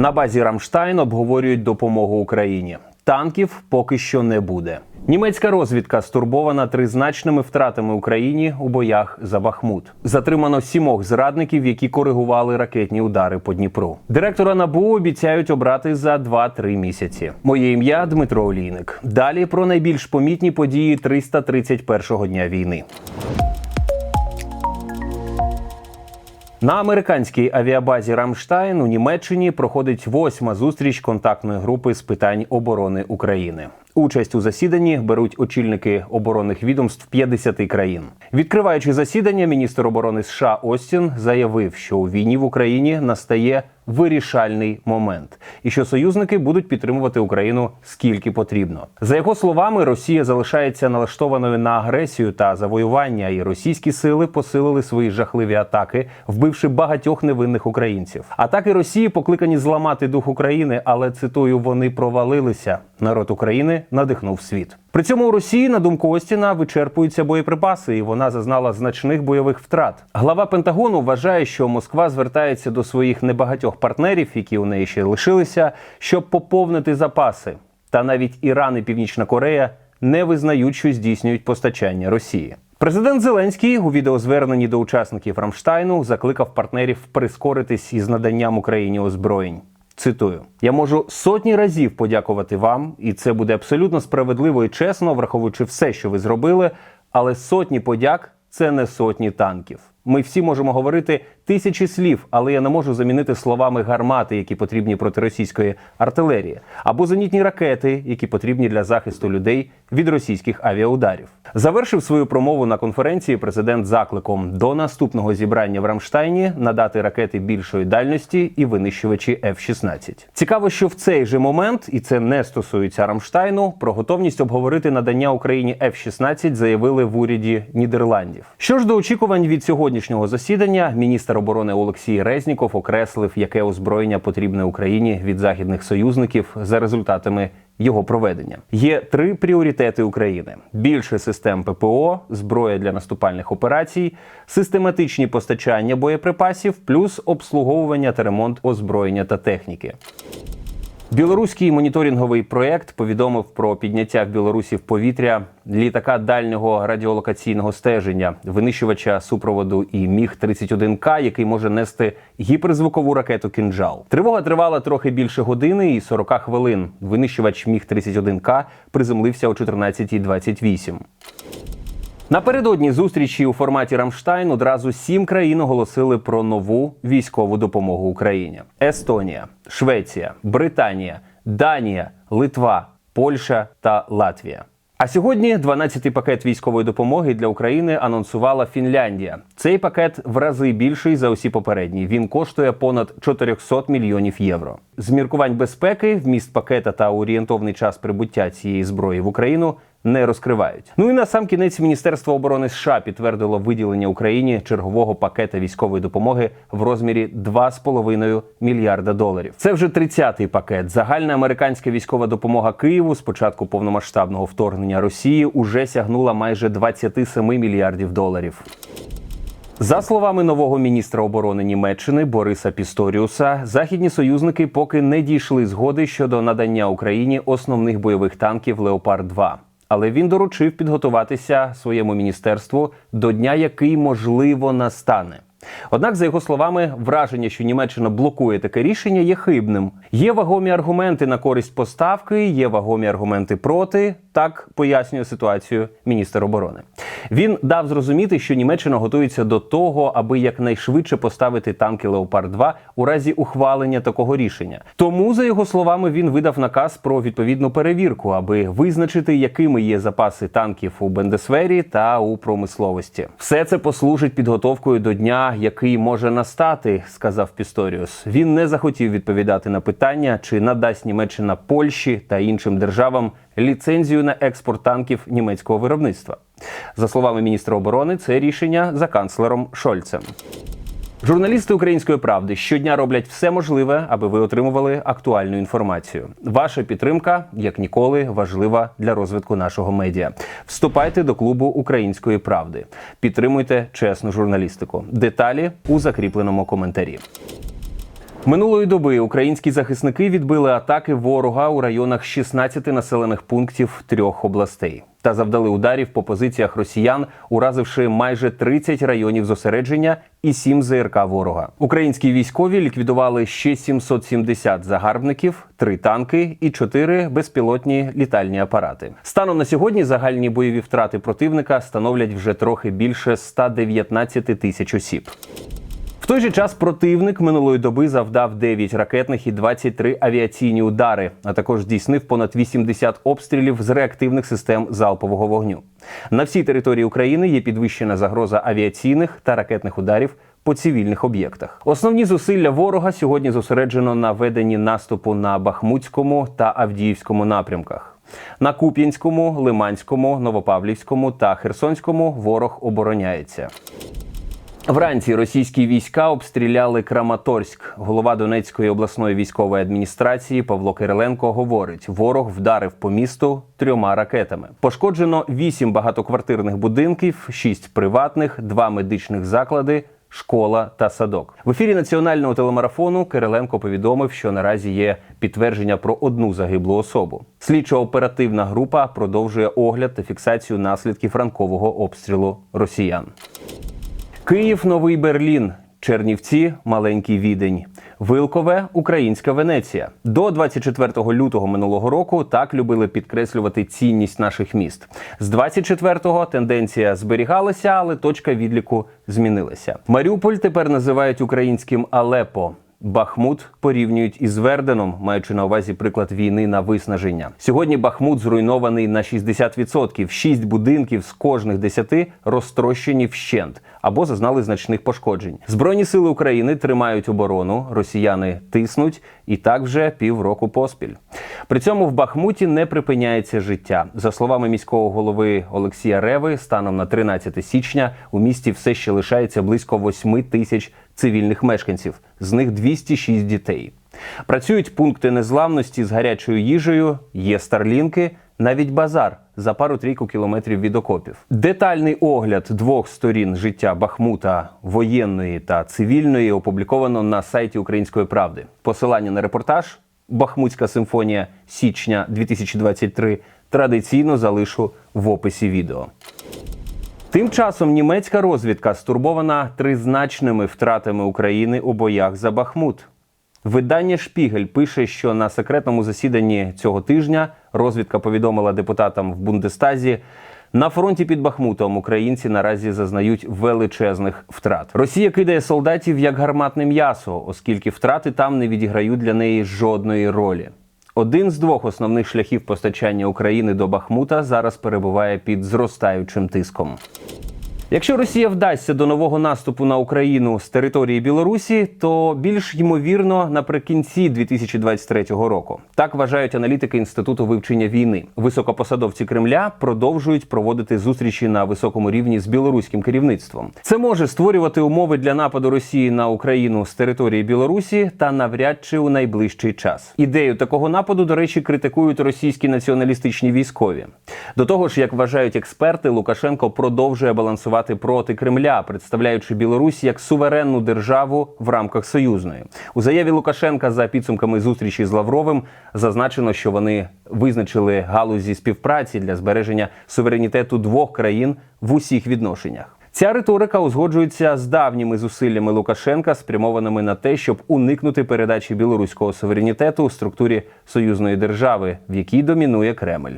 На базі Рамштайн обговорюють допомогу Україні. Танків поки що не буде. Німецька розвідка стурбована тризначними втратами Україні у боях за Бахмут. Затримано сімох зрадників, які коригували ракетні удари по Дніпру. Директора НАБУ обіцяють обрати за 2-3 місяці. Моє ім'я Дмитро Олійник. Далі про найбільш помітні події 331-го дня війни. На американській авіабазі Рамштайн у Німеччині проходить восьма зустріч контактної групи з питань оборони України. Участь у засіданні беруть очільники оборонних відомств 50 країн. Відкриваючи засідання, міністр оборони США Остін заявив, що у війні в Україні настає вирішальний момент, і що союзники будуть підтримувати Україну скільки потрібно. За його словами, Росія залишається налаштованою на агресію та завоювання, і російські сили посилили свої жахливі атаки, вбивши багатьох невинних українців. Атаки Росії покликані зламати дух України, але цитую, вони провалилися. Народ України надихнув світ. При цьому у Росії, на думку Остіна, вичерпуються боєприпаси, і вона зазнала значних бойових втрат. Глава Пентагону вважає, що Москва звертається до своїх небагатьох партнерів, які у неї ще лишилися, щоб поповнити запаси. Та навіть Іран і Північна Корея не визнають, що здійснюють постачання Росії. Президент Зеленський у відеозверненні до учасників Рамштайну закликав партнерів прискоритись із наданням Україні озброєнь. Цитую: я можу сотні разів подякувати вам, і це буде абсолютно справедливо і чесно, враховуючи все, що ви зробили. Але сотні подяк це не сотні танків. Ми всі можемо говорити тисячі слів, але я не можу замінити словами гармати, які потрібні проти російської артилерії, або зенітні ракети, які потрібні для захисту людей від російських авіаударів. Завершив свою промову на конференції президент закликом до наступного зібрання в Рамштайні надати ракети більшої дальності і винищувачі F-16. Цікаво, що в цей же момент, і це не стосується Рамштайну, про готовність обговорити надання Україні F-16 заявили в уряді Нідерландів. Що ж до очікувань від сьогоднішнього засідання, міністр оборони Олексій Резніков окреслив, яке озброєння потрібне Україні від західних союзників за результатами його проведення. Є три пріоритети України: більше систем ППО, зброя для наступальних операцій, систематичні постачання боєприпасів, плюс обслуговування та ремонт озброєння та техніки. Білоруський моніторинговий проєкт повідомив про підняття в Білорусі в повітря літака дальнього радіолокаційного стеження, винищувача супроводу і міг 31 к який може нести гіперзвукову ракету «Кінжал». Тривога тривала трохи більше години і 40 хвилин. Винищувач міг 31 к приземлився о 14.28. Напередодні зустрічі у форматі Рамштайн одразу сім країн оголосили про нову військову допомогу Україні: Естонія, Швеція, Британія, Данія, Литва, Польща та Латвія. А сьогодні 12-й пакет військової допомоги для України анонсувала Фінляндія. Цей пакет в рази більший за усі попередні. Він коштує понад 400 мільйонів євро. З міркувань безпеки, вміст пакета та орієнтовний час прибуття цієї зброї в Україну не розкривають. Ну і на сам кінець Міністерство оборони США підтвердило виділення Україні чергового пакета військової допомоги в розмірі 2,5 мільярда доларів. Це вже 30-й пакет. Загальна американська військова допомога Києву з початку повномасштабного вторгнення Росії уже сягнула майже 27 мільярдів доларів. За словами нового міністра оборони Німеччини Бориса Пісторіуса, західні союзники поки не дійшли згоди щодо надання Україні основних бойових танків Леопард 2 але він доручив підготуватися своєму міністерству до дня, який можливо настане. Однак, за його словами, враження, що Німеччина блокує таке рішення, є хибним. Є вагомі аргументи на користь поставки, є вагомі аргументи проти. Так пояснює ситуацію міністр оборони. Він дав зрозуміти, що Німеччина готується до того, аби якнайшвидше поставити танки Леопард 2 у разі ухвалення такого рішення. Тому, за його словами, він видав наказ про відповідну перевірку, аби визначити, якими є запаси танків у Бендесвері та у промисловості. Все це послужить підготовкою до дня, який може настати, сказав Пісторіус. Він не захотів відповідати на питання, чи надасть Німеччина Польщі та іншим державам ліцензію на експорт танків німецького виробництва. За словами міністра оборони, це рішення за канцлером Шольцем. Журналісти української правди щодня роблять все можливе, аби ви отримували актуальну інформацію. Ваша підтримка, як ніколи, важлива для розвитку нашого медіа. Вступайте до клубу української правди, підтримуйте чесну журналістику. Деталі у закріпленому коментарі. Минулої доби українські захисники відбили атаки ворога у районах 16 населених пунктів трьох областей та завдали ударів по позиціях росіян, уразивши майже 30 районів зосередження і 7 ЗРК ворога. Українські військові ліквідували ще 770 загарбників, 3 танки і 4 безпілотні літальні апарати. Станом на сьогодні загальні бойові втрати противника становлять вже трохи більше 119 тисяч осіб. Той же час противник минулої доби завдав 9 ракетних і 23 авіаційні удари, а також здійснив понад 80 обстрілів з реактивних систем залпового вогню. На всій території України є підвищена загроза авіаційних та ракетних ударів по цивільних об'єктах. Основні зусилля ворога сьогодні зосереджено на веденні наступу на Бахмутському та Авдіївському напрямках. На Куп'янському, Лиманському, Новопавлівському та Херсонському ворог обороняється. Вранці російські війська обстріляли Краматорськ. Голова Донецької обласної військової адміністрації Павло Кириленко говорить: ворог вдарив по місту трьома ракетами. Пошкоджено вісім багатоквартирних будинків, шість приватних, два медичних заклади. Школа та садок в ефірі національного телемарафону Кириленко повідомив, що наразі є підтвердження про одну загиблу особу. Слідчо-оперативна група продовжує огляд та фіксацію наслідків ранкового обстрілу росіян. Київ, Новий Берлін, Чернівці, Маленький Відень, Вилкове, Українська Венеція. До 24 лютого минулого року так любили підкреслювати цінність наших міст. З 24-го тенденція зберігалася, але точка відліку змінилася. Маріуполь тепер називають українським Алепо. Бахмут порівнюють із Верденом, маючи на увазі приклад війни на виснаження. Сьогодні Бахмут зруйнований на 60%. Шість будинків з кожних десяти розтрощені вщент або зазнали значних пошкоджень. Збройні сили України тримають оборону, росіяни тиснуть і так вже півроку поспіль. При цьому в Бахмуті не припиняється життя. За словами міського голови Олексія Реви, станом на 13 січня у місті все ще лишається близько 8 тисяч цивільних мешканців, з них 206 дітей. Працюють пункти незламності з гарячою їжею, є старлінки, навіть базар за пару-трійку кілометрів від окопів. Детальний огляд двох сторін життя Бахмута воєнної та цивільної опубліковано на сайті Української правди. Посилання на репортаж Бахмутська симфонія січня 2023 традиційно залишу в описі відео. Тим часом німецька розвідка стурбована тризначними втратами України у боях за Бахмут. Видання Шпігель пише, що на секретному засіданні цього тижня розвідка повідомила депутатам в Бундестазі. На фронті під Бахмутом українці наразі зазнають величезних втрат. Росія кидає солдатів як гарматне м'ясо, оскільки втрати там не відіграють для неї жодної ролі. Один з двох основних шляхів постачання України до Бахмута зараз перебуває під зростаючим тиском. Якщо Росія вдасться до нового наступу на Україну з території Білорусі, то більш ймовірно наприкінці 2023 року. Так вважають аналітики інституту вивчення війни. Високопосадовці Кремля продовжують проводити зустрічі на високому рівні з білоруським керівництвом. Це може створювати умови для нападу Росії на Україну з території Білорусі та навряд чи у найближчий час. Ідею такого нападу, до речі, критикують російські націоналістичні військові. До того ж, як вважають експерти, Лукашенко продовжує балансувати проти Кремля, представляючи Білорусь як суверенну державу в рамках союзної. У заяві Лукашенка за підсумками зустрічі з Лавровим зазначено, що вони визначили галузі співпраці для збереження суверенітету двох країн в усіх відношеннях. Ця риторика узгоджується з давніми зусиллями Лукашенка, спрямованими на те, щоб уникнути передачі білоруського суверенітету у структурі союзної держави, в якій домінує Кремль.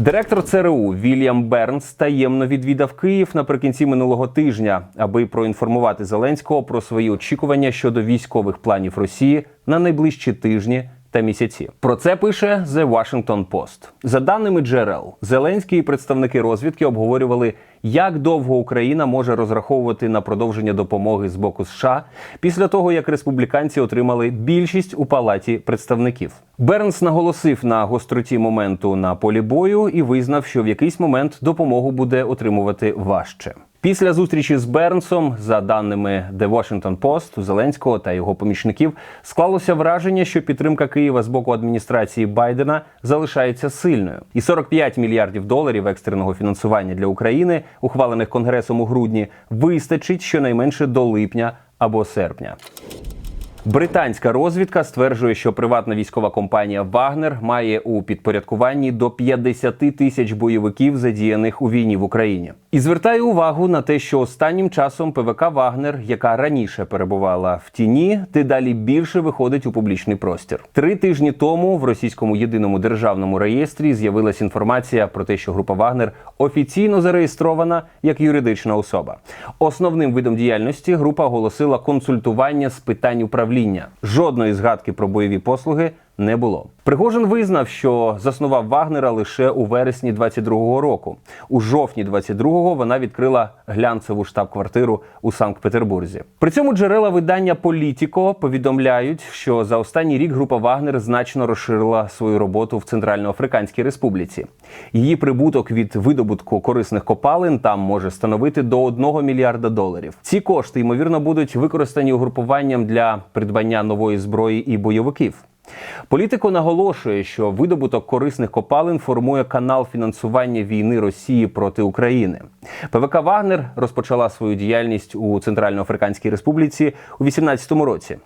Директор ЦРУ Вільям Бернс таємно відвідав Київ наприкінці минулого тижня, аби проінформувати Зеленського про свої очікування щодо військових планів Росії на найближчі тижні та місяці. Про це пише The Washington Post. За даними джерел, Зеленський і представники розвідки обговорювали, як довго Україна може розраховувати на продовження допомоги з боку США після того, як республіканці отримали більшість у палаті представників. Бернс наголосив на гостроті моменту на полі бою і визнав, що в якийсь момент допомогу буде отримувати важче. Після зустрічі з Бернсом, за даними The Washington Post, Зеленського та його помічників склалося враження, що підтримка Києва з боку адміністрації Байдена залишається сильною, і 45 мільярдів доларів екстреного фінансування для України, ухвалених конгресом у грудні, вистачить щонайменше до липня або серпня. Британська розвідка стверджує, що приватна військова компанія Вагнер має у підпорядкуванні до 50 тисяч бойовиків, задіяних у війні в Україні. І звертає увагу на те, що останнім часом ПВК Вагнер, яка раніше перебувала в тіні, дедалі більше виходить у публічний простір. Три тижні тому в російському єдиному державному реєстрі з'явилася інформація про те, що група Вагнер офіційно зареєстрована як юридична особа. Основним видом діяльності група оголосила консультування з питань управління. Жодної згадки про бойові послуги не було. Пригожин визнав, що заснував Вагнера лише у вересні 22-го року. У жовтні 22-го вона відкрила глянцеву штаб-квартиру у Санкт-Петербурзі. При цьому джерела видання Політіко повідомляють, що за останній рік група Вагнер значно розширила свою роботу в Центральноафриканській Республіці. Її прибуток від видобутку корисних копалин там може становити до 1 мільярда доларів. Ці кошти ймовірно будуть використані угрупуванням для придбання нової зброї і бойовиків. Політико наголошує, що видобуток корисних копалин формує канал фінансування війни Росії проти України. ПВК Вагнер розпочала свою діяльність у Центральноафриканській Республіці у 2018 році.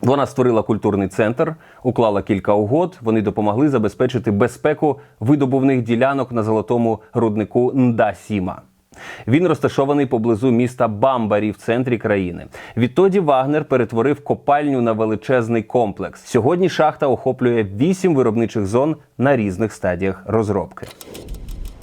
Вона створила культурний центр, уклала кілька угод. Вони допомогли забезпечити безпеку видобувних ділянок на золотому руднику Нда-Сіма. Він розташований поблизу міста Бамбарі в центрі країни. Відтоді Вагнер перетворив копальню на величезний комплекс. Сьогодні шахта охоплює вісім виробничих зон на різних стадіях розробки.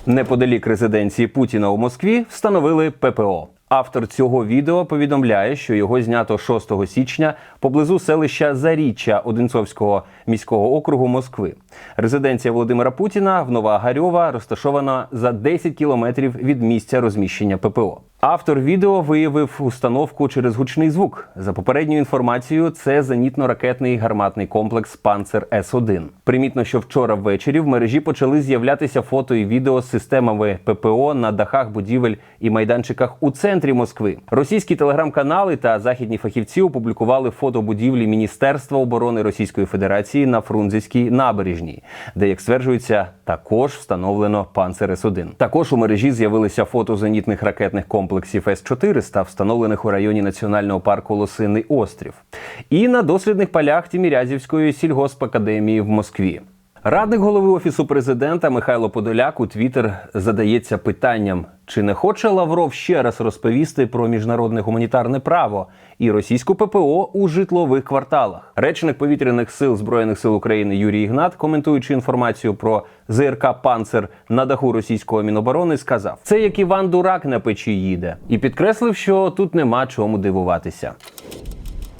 Неподалік резиденції Путіна у Москві встановили ППО. Автор цього відео повідомляє, що його знято 6 січня поблизу селища Заріччя Одинцовського міського округу Москви. Резиденція Володимира Путіна в Нова Гарьова розташована за 10 кілометрів від місця розміщення ППО. Автор відео виявив установку через гучний звук. За попередньою інформацією, це зенітно-ракетний гарматний комплекс Панцер С 1 Примітно, що вчора ввечері в мережі почали з'являтися фото і відео з системами ППО на дахах будівель і майданчиках у центрі Москви. Російські телеграм-канали та західні фахівці опублікували фото будівлі Міністерства оборони Російської Федерації на Фрунзенській набережній, де, як стверджується, також встановлено Панцер С 1 Також у мережі з'явилися фото зенітних ракетних комплексів комплексів С-400, встановлених у районі національного парку Лосиний острів, і на дослідних полях Тімірязівської сільгоспакадемії в Москві. Радник голови офісу президента Михайло Подоляк у Твіттер задається питанням, чи не хоче Лавров ще раз розповісти про міжнародне гуманітарне право і російську ППО у житлових кварталах. Речник повітряних сил збройних сил України Юрій Ігнат, коментуючи інформацію про ЗРК Панцер на даху російського міноборони, сказав: це як Іван Дурак на печі їде, і підкреслив, що тут нема чому дивуватися.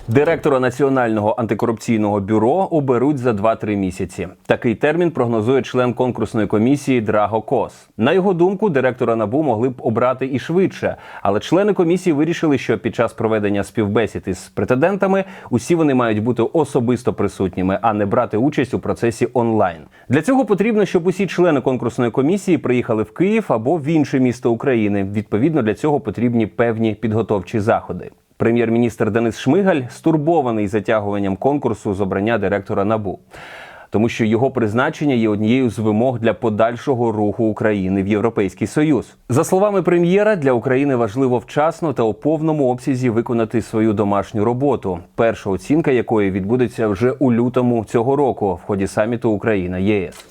Директора Національного антикорупційного бюро оберуть за 2-3 місяці. Такий термін прогнозує член конкурсної комісії Драго Кос. На його думку, директора набу могли б обрати і швидше, але члени комісії вирішили, що під час проведення співбесід із претендентами усі вони мають бути особисто присутніми, а не брати участь у процесі онлайн. Для цього потрібно, щоб усі члени конкурсної комісії приїхали в Київ або в інше місто України. Відповідно для цього потрібні певні підготовчі заходи. Прем'єр-міністр Денис Шмигаль стурбований затягуванням конкурсу з обрання директора набу. Тому що його призначення є однією з вимог для подальшого руху України в Європейський Союз. За словами прем'єра, для України важливо вчасно та у повному обсязі виконати свою домашню роботу, перша оцінка якої відбудеться вже у лютому цього року в ході саміту Україна ЄС.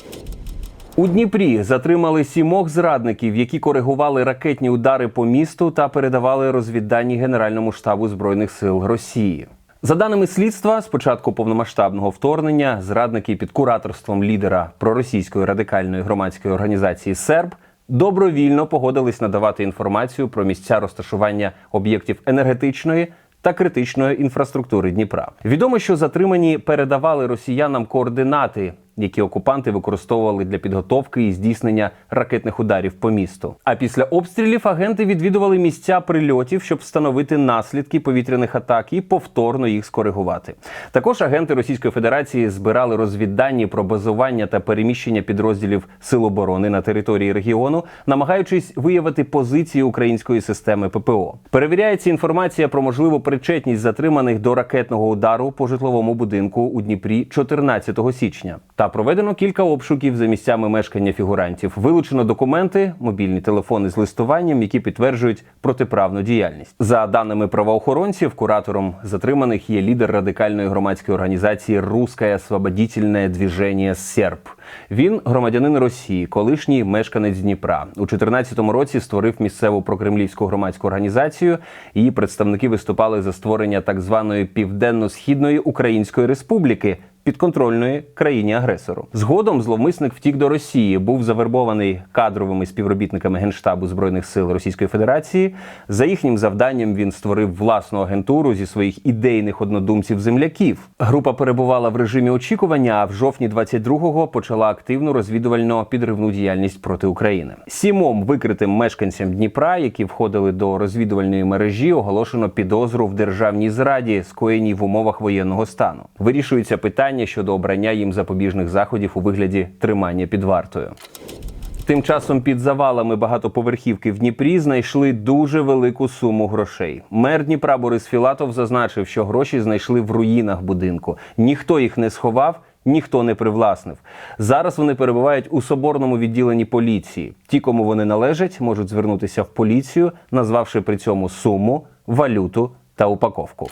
У Дніпрі затримали сімох зрадників, які коригували ракетні удари по місту та передавали розвіддані Генеральному штабу збройних сил Росії. За даними слідства, з початку повномасштабного вторгнення зрадники під кураторством лідера проросійської радикальної громадської організації СЕРБ добровільно погодились надавати інформацію про місця розташування об'єктів енергетичної та критичної інфраструктури Дніпра. Відомо, що затримані передавали росіянам координати які окупанти використовували для підготовки і здійснення ракетних ударів по місту. А після обстрілів агенти відвідували місця прильотів, щоб встановити наслідки повітряних атак і повторно їх скоригувати. Також агенти Російської Федерації збирали розвіддані про базування та переміщення підрозділів Сил оборони на території регіону, намагаючись виявити позиції української системи ППО. Перевіряється інформація про можливу причетність затриманих до ракетного удару по житловому будинку у Дніпрі 14 січня та проведено кілька обшуків за місцями мешкання фігурантів. Вилучено документи, мобільні телефони з листуванням, які підтверджують протиправну діяльність. За даними правоохоронців, куратором затриманих є лідер радикальної громадської організації Русское освободительное движение Серб. Він громадянин Росії, колишній мешканець Дніпра. У 2014 році створив місцеву прокремлівську громадську організацію. Її представники виступали за створення так званої Південно-Східної Української Республіки. Підконтрольної країні агресору згодом зловмисник втік до Росії, був завербований кадровими співробітниками генштабу збройних сил Російської Федерації. За їхнім завданням він створив власну агентуру зі своїх ідейних однодумців земляків. Група перебувала в режимі очікування. А в жовтні 22-го почала активну розвідувально підривну діяльність проти України. Сімом викритим мешканцям Дніпра, які входили до розвідувальної мережі, оголошено підозру в державній зраді, скоєній в умовах воєнного стану. Вирішується питання щодо обрання їм запобіжних заходів у вигляді тримання під вартою. Тим часом під завалами багатоповерхівки в Дніпрі знайшли дуже велику суму грошей. Мер Дніпра Борис Філатов зазначив, що гроші знайшли в руїнах будинку. Ніхто їх не сховав. Ніхто не привласнив. Зараз вони перебувають у соборному відділенні поліції. Ті, кому вони належать, можуть звернутися в поліцію, назвавши при цьому суму, валюту та упаковку.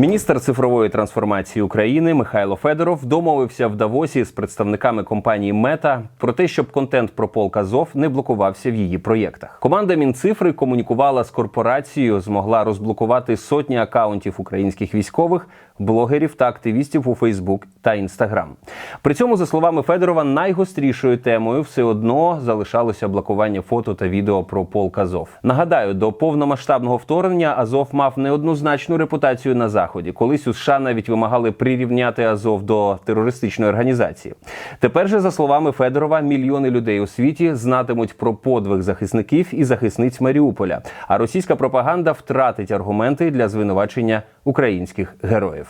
Міністр цифрової трансформації України Михайло Федоров домовився в Давосі з представниками компанії Мета про те, щоб контент про полк Азов не блокувався в її проєктах. Команда Мінцифри комунікувала з корпорацією, змогла розблокувати сотні акаунтів українських військових, блогерів та активістів у Фейсбук та Інстаграм. При цьому, за словами Федорова, найгострішою темою все одно залишалося блокування фото та відео про полк Азов. Нагадаю, до повномасштабного вторгнення Азов мав неоднозначну репутацію на заході. Колись у США навіть вимагали прирівняти Азов до терористичної організації. Тепер же, за словами Федорова, мільйони людей у світі знатимуть про подвиг захисників і захисниць Маріуполя. А російська пропаганда втратить аргументи для звинувачення українських героїв.